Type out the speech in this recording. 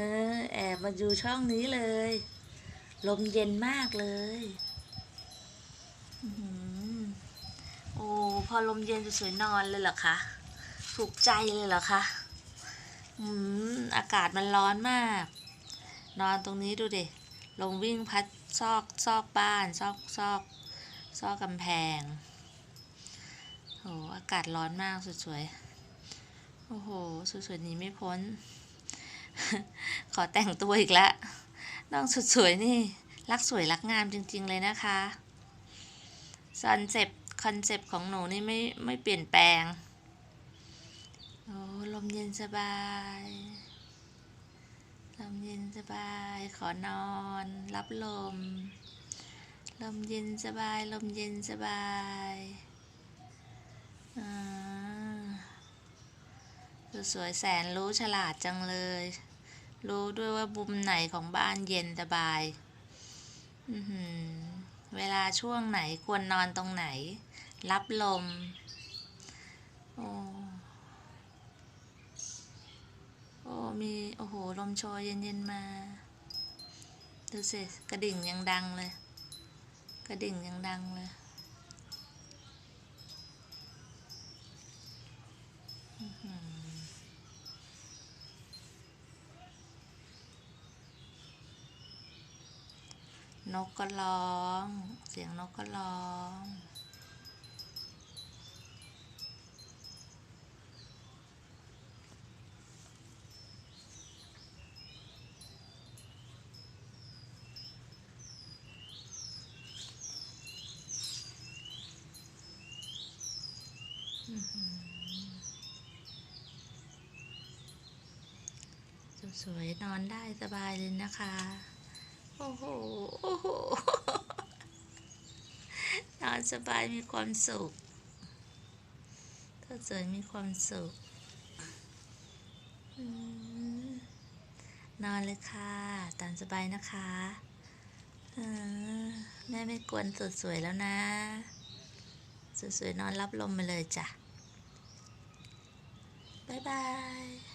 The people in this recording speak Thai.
เออแอบมาอยู่ช่องนี้เลย ลมเย็นมากเลยอื้อหือโอ้พอลมเย็นจะสวยๆนอนเลยเหรอคะถูกใจเลยเหรอคะอืมอากาศมันร้อนมาก นอนตรงนี้ดูดิลมวิ่งพัดซอกซอกบ้านซอกซอกซอกกำแพงโอ้อากาศร้อนมากสวยๆโอ้โหสวยหนี้ไม่พ้น ขอแต่งตัวอีกแล้วน้องสุดสวยนี่ รักสวยรักงามจริง ๆ เลยนะคะคอนเซปต์คอนเซปต์ของหนูนี่ไม่ไม่เปลี่ยนแปลง โอ้ลมเย็นสบาย ลมเย็นสบาย ขอนอน รับลม ลมเย็นสบาย ลมเย็นสบายสวยแสนรู้ฉลาดจังเลย รู้ด้วยว่าบุมไหนของบ้านเย็นสบาย เวลาช่วงไหนควรนอนตรงไหน รับลม โอ้โอ้มี โอ้โห ลมโชยเย็นๆมา ดูสิ กระดิ่งยังดังเลย กระดิ่งยังดังเลยอื้อหือ นกก็ร้อง เสียงนกก็ร้อง สวยๆนอนได้สบายเลยนะคะ โอ้โห นอนสบายมีความสุขถ้าสวยมีความสุข นอนเลยค่ะ ตามสบายนะคะแม่ไม่กวนสุดสวยแล้วนะสวยๆนอนรับลมไปเลยจ้ะ บ๊ายบาย